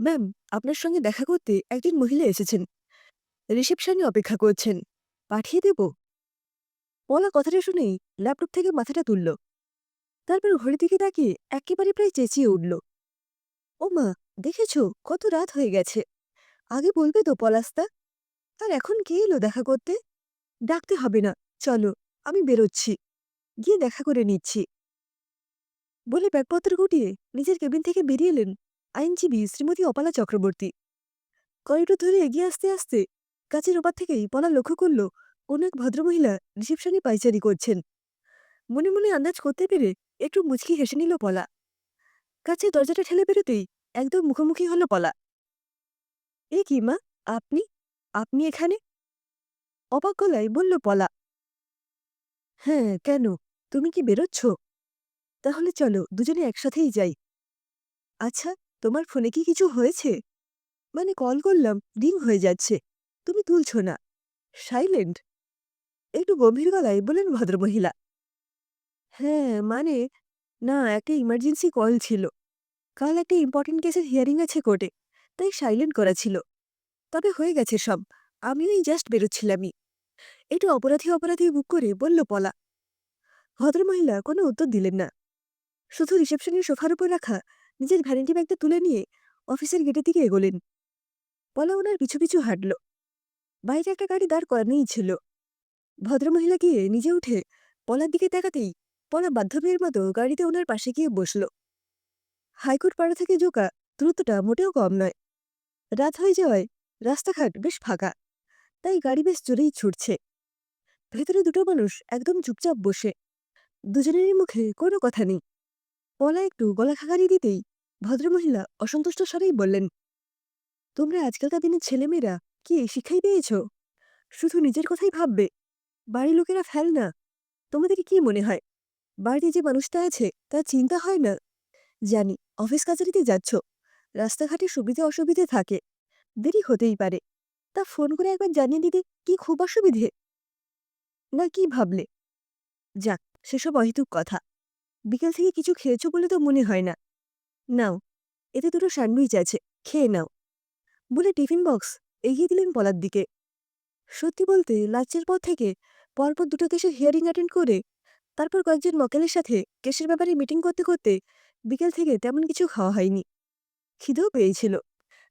Ma'am, আপনার সঙ্গে দেখা করতে একজন মহিলা এসেছেন। রিসেপশনে অপেক্ষা করছেন। পাঠিয়ে দেব? পলা কথাটা শুনেই ল্যাপটপ থেকে মাথাটা তুলল। তারপর ঘড়ির দিকে তাকিয়ে একেবারে প্রায় চেঁচিয়ে উঠল। ও মা, দেখেছ কত রাত হয়ে গেছে। আগে বলবে তো পলাস্তা আর এখন কে এলো দেখা করতে? ডাকতে হবে না, চলো, আমি বেরোচ্ছি। গিয়ে দেখা করে নিচ্ছি। বলে ব্যাগপত্র গুটিয়ে নিজের কেবিন থেকে বেরিয়ে এলেন আইনজীবী শ্রীমতী অপালা চক্রবর্তী। করিডোর ধরে এগিয়ে আসতে আসতে কাছের ওপার থেকেই পলা লক্ষ্য করল কোন এক ভদ্রমহিলা রিসেপশনে পাইচারি করছেন। মনে মনে আন্দাজ করতে পেরে একটু মুচকি হেসে নিল পলা। কাছে দরজাটা ঠেলে বেরোতেই একদম মুখোমুখি হলো পলা। এ কি মা, আপনি? আপনি এখানে? অবাক গলায় বলল পলা। হ্যাঁ কেন? তুমি কি বেরোচ্ছ? তাহলে চলো দুজনে একসাথেই যাই। আচ্ছা তোমার ফোনে কি কিছু হয়েছে? মানে কল করলাম, রিং হয়ে যাচ্ছে। তুমি তুলছ না। সাইলেন্ট। একটু গম্ভীর গলায় বলেন ভদ্রমহিলা। হ্যাঁ মানে? না, একটা ইমার্জেন্সি কল ছিল। কাল একটা ইম্পর্টেন্ট কেসের হিয়ারিং আছে কোর্টে, তাই সাইলেন্ট করা ছিল। তবে হয়ে গেছে সব। আমিও এই জাস্ট বেরোচ্ছিলামই। একটু অপরাধী অপরাধী বুক করে বলল পলা। ভদ্রমহিলা কোনো উত্তর দিলেন না। শুধু রিসেপশনের সোফার উপর রাখা নিজের ভ্যানিটি ব্যাগটা তুলে নিয়ে অফিসের গেটের দিকে এগোলেন। পলা ওনার পিছু পিছু হাঁটল। বাইরে একটা গাড়ি দাঁড় করানোই ছিল। ভদ্রমহিলা গিয়ে নিজে উঠে পলার দিকে তাকাতেই পলা বাধ্য মেয়ের মতো গাড়িতে ওনার পাশে গিয়ে বসল। হাইকোর্ট পাড়া থেকে জোকা দ্রুতটা মোটেও কম নয়। রাত হয়ে যাওয়ায় রাস্তাঘাট বেশ ফাঁকা, তাই গাড়ি বেশ জোরেই ছুটছে। ভেতরে দুটো মানুষ একদম চুপচাপ বসে। দুজনেরই মুখে কোনো কথা নেই। পলা একটু গলা খাকারি দিতেই ভদ্রমহিলা অসন্তুষ্ট স্বরেই বললেন, তোমরা আজকালকার দিনের ছেলেমেয়েরা কি এই শিক্ষাই পেয়েছ? শুধু নিজের কথাই ভাববে? বাড়ির লোকেরা ফেল না? তোমাদের কি মনে হয়? বাড়িতে যে মানুষটা আছে, তার চিন্তা হয় না? জানি, অফিস কাছারিতে যাচ্ছ। রাস্তাঘাটে সুবিধে অসুবিধে থাকে। দেরি হতেই পারে। তা ফোন করে একবার জানিয়ে দিতে কি খুব অসুবিধে? না কি ভাবলে? যাক, সেসব অহেতুক কথা। বিকেল থেকে কিছু খেয়েছো বলে তো মনে হয় না। নাও, এতে দুটো স্যান্ডউইচ আছে, খেয়ে নাও। বলে টিফিন বক্স এগিয়ে দিলেন পলার দিকে। সত্যি বলতে লাঞ্চের পর থেকে পরপর দুটো কেসের হিয়ারিং অ্যাটেন্ড করে, তারপর কয়েকজন মকেলের সাথে কেসের ব্যাপারে মিটিং করতে করতে বিকেল থেকে তেমন কিছু খাওয়া হয়নি। খিদেও পেয়েছিল,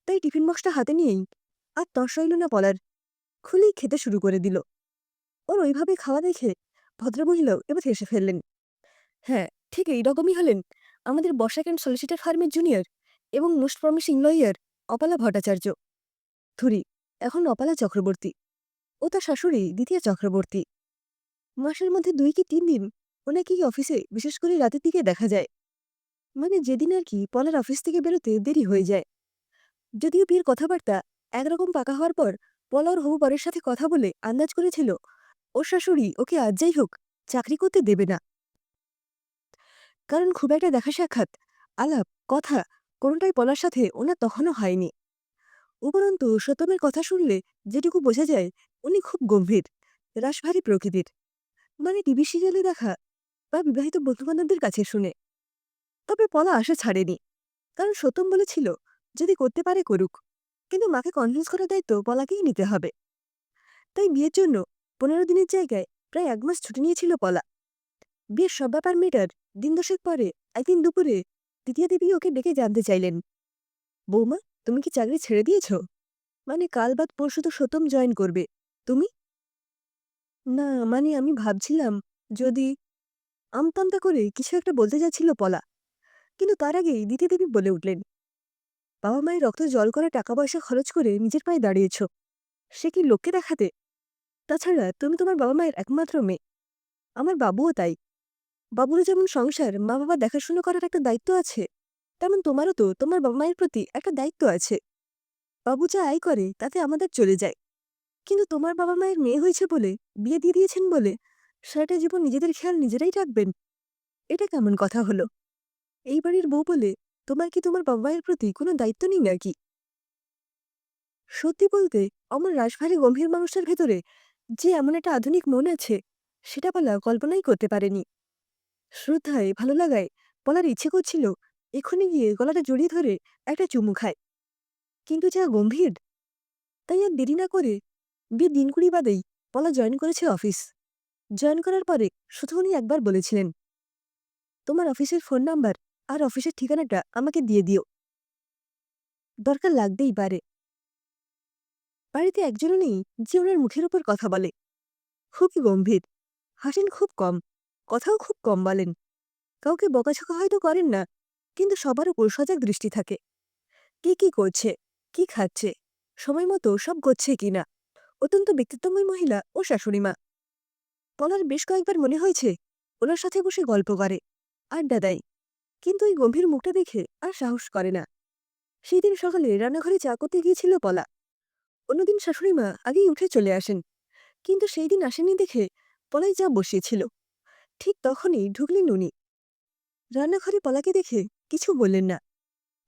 তাই টিফিন বক্সটা হাতে নিয়েই আর তস রইল না পলার, খুলেই খেতে শুরু করে দিল। ওর ওইভাবে খাওয়া দেখে ভদ্রমহিলাও এবার হেসে ফেললেন হ্যাঁ ঠিক এইরকমই হলেন আমাদের বর্ষা ক্যান্ড সলিসিটার ফার্মের জুনিয়র এবং most promising lawyer Apala Bhattacharya. ধুরি, এখন অপালা চক্রবর্তী ও তার শাশুড়ি দ্বিতীয় চক্রবর্তী। মাসের মধ্যে দুই কি তিন দিন ওনাকেই অফিসে বিশেষ করে রাতের দিকে দেখা যায়। মানে যেদিন আর কি পলার অফিস থেকে বেরোতে দেরি হয়ে যায়। যদিও বিয়ের কথাবার্তা একরকম পাকা হওয়ার পর পলা ওর হবু বরের সাথে কথা বলে আন্দাজ করেছিল, ওর শাশুড়ি ওকে আজ যাই হোক, চাকরি করতে দেবে না। কারণ খুব একটা দেখা সাক্ষাৎ। আলাপ, কথা কোনোটাই পলার সাথে ওনার তখনও হয়নি। উপরন্তু সত্যমের কথা শুনলে যেটুকু বোঝা যায়, উনি খুব গম্ভীর রাশভারী প্রকৃতির। মানে টিভি সিরিয়ালে দেখা বা বিবাহিত বন্ধুবান্ধবদের কাছে শুনে। তবে পলা আশা ছাড়েনি। কারণ সত্যম বলেছিল, যদি করতে পারে করুক। কিন্তু মাকে কনভিন্স করার দায়িত্ব পলাকেই নিতে হবে। তাই বিয়ের জন্য পনেরো দিনের জায়গায় প্রায় এক মাস ছুটি নিয়েছিল পলা বিয়ের সব ব্যাপার মেটার দিন দশেক পরে একদিন দুপুরে দ্বিতীয় দেবী ওকে ডেকে জানতে চাইলেন। বৌমা, তুমি কি চাকরি ছেড়ে দিয়েছ? মানে কাল বাদ পরশু তো সতম জয়েন করবে। তুমি? না মানে আমি ভাবছিলাম যদি আমতামতা করে কিছু একটা বলতে যাচ্ছিল পলা। কিন্তু তার আগেই দ্বিতীয় দেবী বলে উঠলেন, বাবা মায়ের রক্ত জল করে টাকা পয়সা খরচ করে নিজের পায়ে দাঁড়িয়েছ। সে কি লোককে দেখাতে? তাছাড়া তুমি তোমার বাবা মায়ের একমাত্র মেয়ে। আমার বাবুও তাই। বাবুরও যেমন সংসার মা বাবা দেখাশুনো করার একটা দায়িত্ব আছে, তেমন তোমারও তো, তোমার বাবা মায়ের প্রতি একটা দায়িত্ব আছে। বাবু যা আয় করে, তাতে আমাদের চলে যায়। কিন্তু তোমার বাবা মায়ের মেয়ে হয়েছে বলে, বিয়ে দিয়ে দিয়েছেন বলে, সারাটা জীবন নিজেদের খেয়াল নিজেরাই রাখবেন। এটা কেমন কথা হলো? এই বাড়ির বউ বলে, তোমার কি তোমার বাবা মায়ের প্রতি কোনো দায়িত্ব নেই নাকি? সত্যি বলতে আমার রাশভারী গম্ভীর মানুষটার ভেতরে যে এমন একটা আধুনিক মন আছে, সেটা বলা কল্পনাই করতে পারেনি। শ্রদ্ধায় ভালো লাগায় বলার ইচ্ছে করছিল এক্ষুনি গিয়ে গলাটা জড়িয়ে ধরে একটা চুমু খায়। কিন্তু যা গম্ভীর। তাই আর দেরি না করে বিয়ের দিন কুড়ি বাদেই পলা জয়েন করেছে অফিস। জয়েন করার পরে শুধু উনি একবার বলেছিলেন, তোমার অফিসের ফোন নাম্বার আর অফিসের ঠিকানাটা আমাকে দিয়ে দিও। দরকার লাগতেই পারে। বাড়িতে একজনও নেই যে ওনার মুখের ওপর কথা বলে। খুবই গম্ভীর, হাসেন খুব কম। কথাও খুব কম বলেন। কাউকে বকাঝকা হয়তো করেন না, কিন্তু সবার উপর সজাগ দৃষ্টি থাকে। কে কি করছে, কি খাচ্ছে, সময় মতো সব করছে কিনা অত্যন্ত ব্যক্তিত্বময় মহিলা ও শাশুড়িমা পলার বেশ কয়েকবার মনে হয়েছে, ওনার সাথে বসে গল্প করে, আড্ডা দেয়। কিন্তু ওই গম্ভীর মুখটা দেখে আর সাহস করে না। সেই দিন সকালে রান্নাঘরে চা করতে গিয়েছিল পলা। অন্যদিন শাশুড়িমা আগেই উঠে চলে আসেন, কিন্তু সেই দিন আসেনি দেখে পলাই চা বসিয়েছিল। ঠিক তখনই ঢুকলেন উনি। রান্নাঘরে পলাকে দেখে কিছু বললেন না।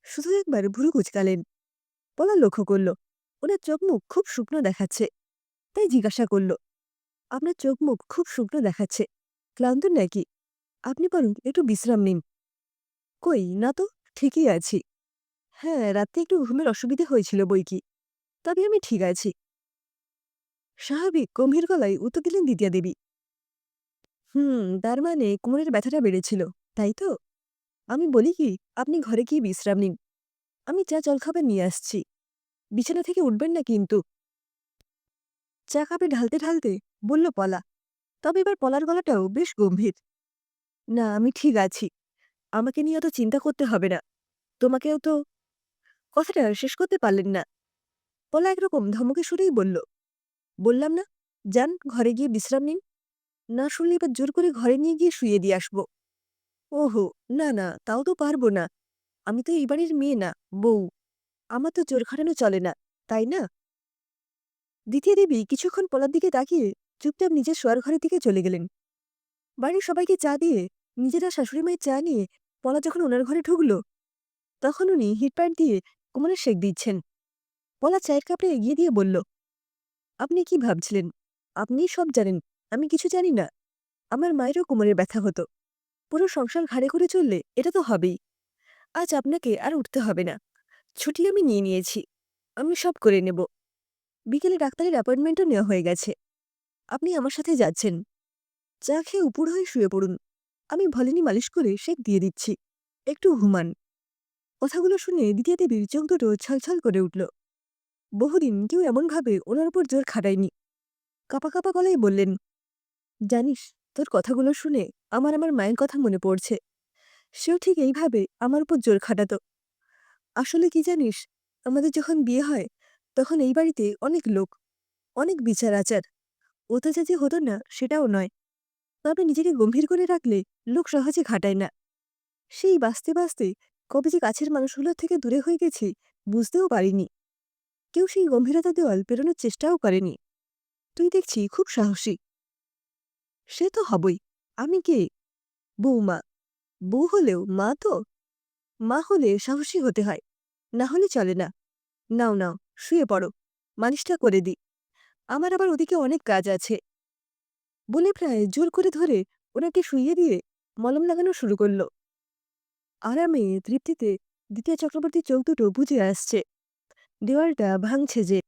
শুধু একবার ভুরু কুচকালেন। পলা লক্ষ্য করল, ওনার চোখ মুখ খুব শুকনো দেখাচ্ছে। তাই জিজ্ঞাসা করল, আপনার চোখ মুখ খুব শুকনো দেখাচ্ছে। ক্লান্ত নাকি? আপনি বরং একটু বিশ্রাম নিন। কই, না তো, ঠিকই আছি। হ্যাঁ রাতে একটু ঘুমের অসুবিধে হয়েছিল বই কি, তবে আমি ঠিক আছি। স্বাভাবিক গম্ভীর গলায় উত্তর দিলেন দ্বিতীয়া দেবী হুম, তার মানে কোমরের ব্যথাটা বেড়েছিল, তাই তো? আমি বলি কি, আপনি ঘরে গিয়ে বিশ্রাম নিন। আমি চা জলখাবার নিয়ে আসছি। বিছানা থেকে উঠবেন না কিন্তু। চা কাপে ঢালতে ঢালতে বলল পলা, তবে এবার পলার গলাটাও বেশ গম্ভীর। না, আমি ঠিক আছি। আমাকে নিয়ে অত চিন্তা করতে হবে না। তোমাকেও তো কথাটা শেষ করতে পারলেন না। পলা একরকম ধমকে সুরেই বলল, বললাম না, যান, ঘরে গিয়ে বিশ্রাম নিন। না শুনলে এবার জোর করে ঘরে নিয়ে গিয়ে শুয়ে দিয়ে আসব। ওহো, না না, তাও তো পারব না। আমি তো এই বাড়ির মেয়ে না, বউ। আমার তো জোর খাটানো চলে না, তাই না? দ্বিতীয় দেবী কিছুক্ষণ পলার দিকে তাকিয়ে চুপচাপ নিজের শোয়ার ঘরের দিকে চলে গেলেন। বাড়ির সবাইকে চা দিয়ে নিজেরা শাশুড়ি মায়ের চা নিয়ে পলা যখন ওনার ঘরে ঢুকল, তখন উনি হিটপ্যান্ট দিয়ে কোমরে শেক দিচ্ছেন। পলা চায়ের কাপড়ে এগিয়ে দিয়ে বলল, আপনি কি ভাবছিলেন? আপনিই সব জানেন। আমি কিছু জানি না। আমার মায়েরও কোমরের ব্যথা হতো। পুরো সংসার ঘাড়ে করে চললে এটা তো হবেই। আজ আপনাকে আর উঠতে হবে না। ছুটি আমি নিয়ে নিয়েছি। আমি সব করে নেব। বিকেলে ডাক্তারের অ্যাপয়েন্টমেন্টও নেওয়া হয়ে গেছে। আপনি আমার সাথে যাচ্ছেন। চা খেয়ে উপুর হয়ে শুয়ে পড়ুন। আমি ভলিনি মালিশ করে শেক দিয়ে দিচ্ছি। একটু ঘুমান। কথাগুলো শুনে দ্বিতীয় দেবীর চোখ দুটো ছলছল করে উঠল। বহুদিন কেউ এমনভাবে ওনার উপর জোর খাটায়নি। কাপা কাপা গলায় বললেন জানিস, তোর কথাগুলো শুনে আমার আমার মায়ের কথা মনে পড়ছে। সেও ঠিক এইভাবে আমার উপর জোর খাটাতো। আসলে কি জানিস, আমাদের যখন বিয়ে হয়, তখন এই বাড়িতে অনেক লোক, অনেক বিচার আচার অত্যাচার যে হতো না, সেটাও নয়। তবে নিজেকে গম্ভীর করে রাখলে লোক সহজে ঘাটায় না। সেই বাঁচতে বাঁচতে কবে যে কাছের মানুষগুলোর থেকে দূরে হয়ে গেছি, বুঝতেও পারিনি। কেউ সেই গম্ভীরতা দেওয়াল পেরোনোর চেষ্টাও করেনি। তুই দেখছি খুব সাহসী। সে তো হবই। আমি কে? বৌমা। বউ হলেও মা তো? মা হলে সাহসী হতে হয়। না হলে চলে না। নাও নাও, শুয়ে পড়ো। মালিশটা করে দি আমার আবার ওদিকে অনেক কাজ আছে। বলে প্রায় জোর করে ধরে ওনাকে শুইয়ে দিয়ে মলম লাগানো শুরু করল। আরামে তৃপ্তিতে দ্বিতীয় চক্রবর্তী চোখ দুটো বুঝে আসছে। দেওয়ালটা ভাঙছে যে